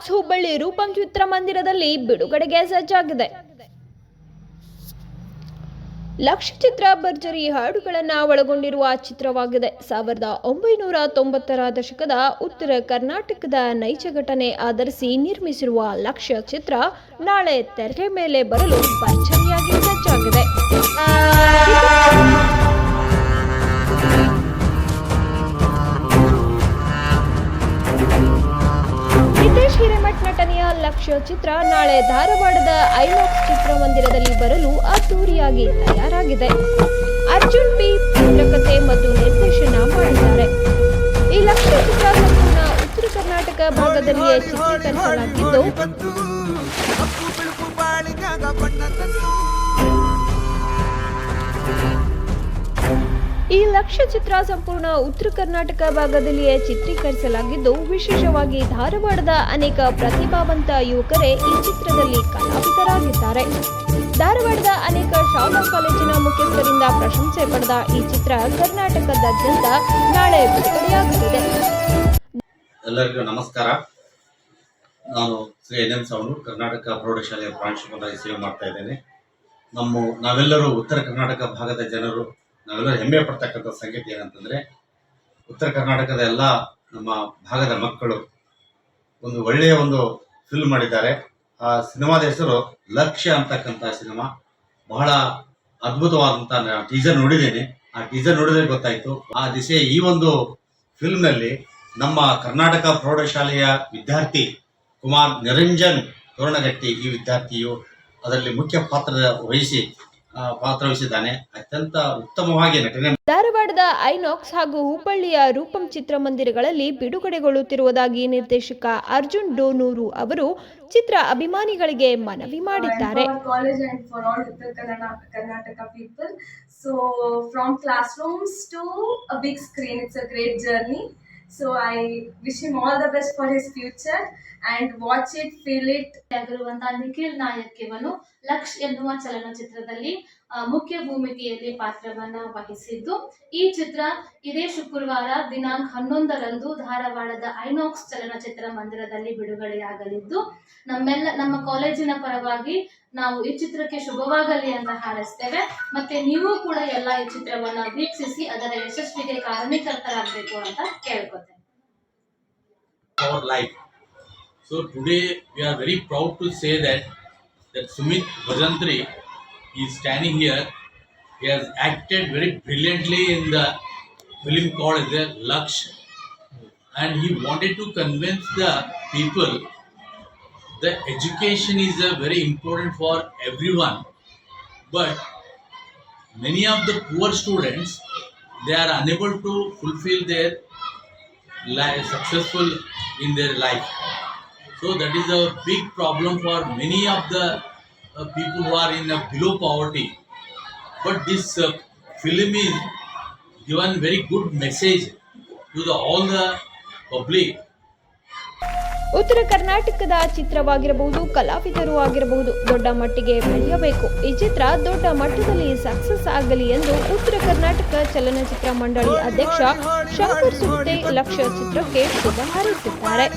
ಐನಾಕ್ಸ್ ಹುಬ್ಬಳ್ಳಿ ರೂಪಂ ಚಿತ್ರಮಂದಿರದಲ್ಲಿ ಬಿಡುಗಡೆಗೆ ಸಜ್ಜಾಗಿದೆ ಲಕ್ಷ ಚಿತ್ರ ಭರ್ಜರಿ ಹಾಡುಗಳನ್ನು ಒಳಗೊಂಡಿರುವ ಚಿತ್ರವಾಗಿದೆ. ಸಾವಿರದ ಒಂಬೈನೂರ ತೊಂಬತ್ತರ ದಶಕದ ಉತ್ತರ ಕರ್ನಾಟಕದ ನೈಜ ಘಟನೆ ಆಧರಿಸಿ ನಿರ್ಮಿಸಿರುವ ಲಕ್ಷ ಚಿತ್ರ ನಾಳೆ ತೆರೆ ಮೇಲೆ ಬರಲು ಭರ್ಜರಿಯಾಗಿ ಸಜ್ಜಾಗಿದೆ ಲಕ್ಷ್ಯ ಚಿತ್ರ ನಾಳೆ ಧಾರವಾಡದ ಐನಾಕ್ಸ್ ಚಿತ್ರಮಂದಿರದಲ್ಲಿ ಬರಲು ಅದ್ದೂರಿಯಾಗಿ ತಯಾರಾಗಿದೆ. ಅರ್ಜುನ್ ಪಿ ಚಿತ್ರಕಥೆ ಮತ್ತು ನಿರ್ದೇಶನ ಮಾಡಿದ್ದಾರೆ. ಈ ಲಕ್ಷ್ಯ ಚಿತ್ರ ಸಂಪೂರ್ಣ ಉತ್ತರ ಕರ್ನಾಟಕ ಭಾಗದಲ್ಲಿಯೇ ಚಿತ್ರೀಕರಿಸಲಾಗಿದ್ದು ಈ ಲಕ್ಷ್ಯ ಚಿತ್ರ ಸಂಪೂರ್ಣ ಉತ್ತರ ಕರ್ನಾಟಕ ಭಾಗದಲ್ಲಿಯೇ ಚಿತ್ರೀಕರಿಸಲಾಗಿದ್ದು, ವಿಶೇಷವಾಗಿ ಧಾರವಾಡದ ಅನೇಕ ಪ್ರತಿಭಾವಂತ ಯುವಕರೇ ಈ ಚಿತ್ರದಲ್ಲಿ ಕಲಾವಿದರಾಗಿದ್ದಾರೆ. ಧಾರವಾಡದ ಅನೇಕ ಶಾಲಾ ಕಾಲೇಜಿನ ಮುಖ್ಯಸ್ಥರಿಂದ ಪ್ರಶಂಸೆ ಪಡೆದ ಈ ಚಿತ್ರ ಕರ್ನಾಟಕದಾದ್ಯಂತ ನಾಳೆ ಬಿಡುಗಡೆಯಾಗಲಿದೆ. ಎಲ್ಲರಿಗೂ ನಮಸ್ಕಾರ. ನಾನು ಶ್ರೀ ಎನ್ ಎಂ ಸಾವನು, ಕರ್ನಾಟಕ ಪ್ರೌಢಶಾಲೆಯ ಪ್ರಾಂಶುಪಾಲ ಸೇವೆ ಮಾಡ್ತಾ ಇದ್ದೇನೆ. ನಮ್ಮ ನಾವೆಲ್ಲರೂ ಉತ್ತರ ಕರ್ನಾಟಕ ಭಾಗದ ಜನರು ನಾವೆಲ್ಲರೂ ಹೆಮ್ಮೆ ಪಡ್ತಕ್ಕಂಥ ಸಂಗತಿ ಏನಂತಂದರೆ ಉತ್ತರ ಕರ್ನಾಟಕದ ಎಲ್ಲ ನಮ್ಮ ಭಾಗದ ಮಕ್ಕಳು ಒಂದು ಒಳ್ಳೆಯ ಒಂದು ಫಿಲ್ಮ್ ಮಾಡಿದ್ದಾರೆ. ಆ ಸಿನಿಮಾದ ಹೆಸರು ಲಕ್ಷ್ಯ ಅಂತಕ್ಕಂಥ ಸಿನಿಮಾ. ಬಹಳ ಅದ್ಭುತವಾದಂಥ ಟೀಸರ್ ನೋಡಿದ್ದೇನೆ. ಆ ಟೀಸರ್ ನೋಡಿದ್ರೆ ಗೊತ್ತಾಯ್ತು. ಆ ದಿಸೆ ಈ ಒಂದು ಫಿಲ್ಮ್ನಲ್ಲಿ ನಮ್ಮ ಕರ್ನಾಟಕ ಪ್ರೌಢಶಾಲೆಯ ವಿದ್ಯಾರ್ಥಿ ಕುಮಾರ್ ನಿರಂಜನ್ ತೋರಣಗಟ್ಟಿ ಈ ವಿದ್ಯಾರ್ಥಿಯು ಅದರಲ್ಲಿ ಮುಖ್ಯ ಪಾತ್ರ ವಹಿಸಿ ಆ, ಪಾತ್ರ ಅತ್ಯಂತ ಉತ್ತಮವಾಗಿ ನಟನೆ ಧಾರವಾಡದ ಐನಾಕ್ಸ್ ಹಾಗೂ ಹುಬ್ಬಳ್ಳಿಯ ರೂಪಂ ಚಿತ್ರಮಂದಿರಗಳಲ್ಲಿ ಬಿಡುಗಡೆಗೊಳ್ಳುತ್ತಿರುವುದಾಗಿ ನಿರ್ದೇಶಕ ಅರ್ಜುನ್ ಡೋನೂರು ಅವರು ಚಿತ್ರ ಅಭಿಮಾನಿಗಳಿಗೆ ಮನವಿ ಮಾಡಿದ್ದಾರೆ. And for our college and for all Uttar Kannada, Karnataka people. So from classrooms to a big screen, it's I wish him all the best for his future and watch it, feel it, ಆಗಿರುವಂತಹ ನಿಖಿಲ್ ನಾಯಕ್ ಇವನು ಲಕ್ಷ್ ಎನ್ನುವ ಚಲನಚಿತ್ರದಲ್ಲಿ ಮುಖ್ಯ ಭೂಮಿಕೆಯಲ್ಲಿ ಪಾತ್ರವನ್ನ ವಹಿಸಿದ್ದು. ಈ ಚಿತ್ರ ಇದೇ ಶುಕ್ರವಾರ ದಿನಾಂಕ ಹನ್ನೊಂದರಂದು ಧಾರವಾಡದ ಐನಾಕ್ಸ್ ಚಲನಚಿತ್ರ ಮಂದಿರದಲ್ಲಿ ಬಿಡುಗಡೆಯಾಗಲಿದ್ದು. ನಮ್ಮೆಲ್ಲ ನಮ್ಮ ಕಾಲೇಜಿನ ಪರವಾಗಿ ನಾವು ಈ ಚಿತ್ರಕ್ಕೆ ಶುಭವಾಗಲಿ ಅಂತ ಹಾರೈಸ್ತೇವೆ ಮತ್ತೆ ನೀವು ಕೂಡ ಎಲ್ಲ ಈ ಚಿತ್ರವನ್ನ ವೀಕ್ಷಿಸಿ ಅದರ ಯಶಸ್ವಿಗೆ ಕಾರಣೀಕರ್ತರಾಗಬೇಕು ಅಂತ ಕೇಳ್ಕೊತೇನೆ our life. So today we are very proud to say that that Sumit Bhajantri is standing here. He has acted very brilliantly in the film called as Laksh, and he wanted to convince the people that education is a very important for everyone. But many of the poor students they are unable to fulfill their li- successful in their life. So that is a big problem for many of the uh, people who are in a below poverty. But this uh, film is given very good message to the all the public ಉತ್ತರ ಕರ್ನಾಟಕದ ಚಿತ್ರವಾಗಿರಬಹುದು, ಕಲಾವಿದರು ಆಗಿರಬಹುದು. ದೊಡ್ಡ ಮಟ್ಟಿಗೆ ಬೆಳೆಯಬೇಕು. ಈ ಚಿತ್ರ ದೊಡ್ಡ ಮಟ್ಟದಲ್ಲಿ ಸಕ್ಸಸ್ ಆಗಲಿ ಎಂದು ಉತ್ತರ ಕರ್ನಾಟಕ ಚಲನಚಿತ್ರ ಮಂಡಳಿ ಅಧ್ಯಕ್ಷ ಶಂಕರ್ ಸುತ್ತೆ ಲಕ್ಷ್ಯ ಚಿತ್ರಕ್ಕೆ ಶುಭ ಹಾರೈಸಿದ್ದಾರೆ.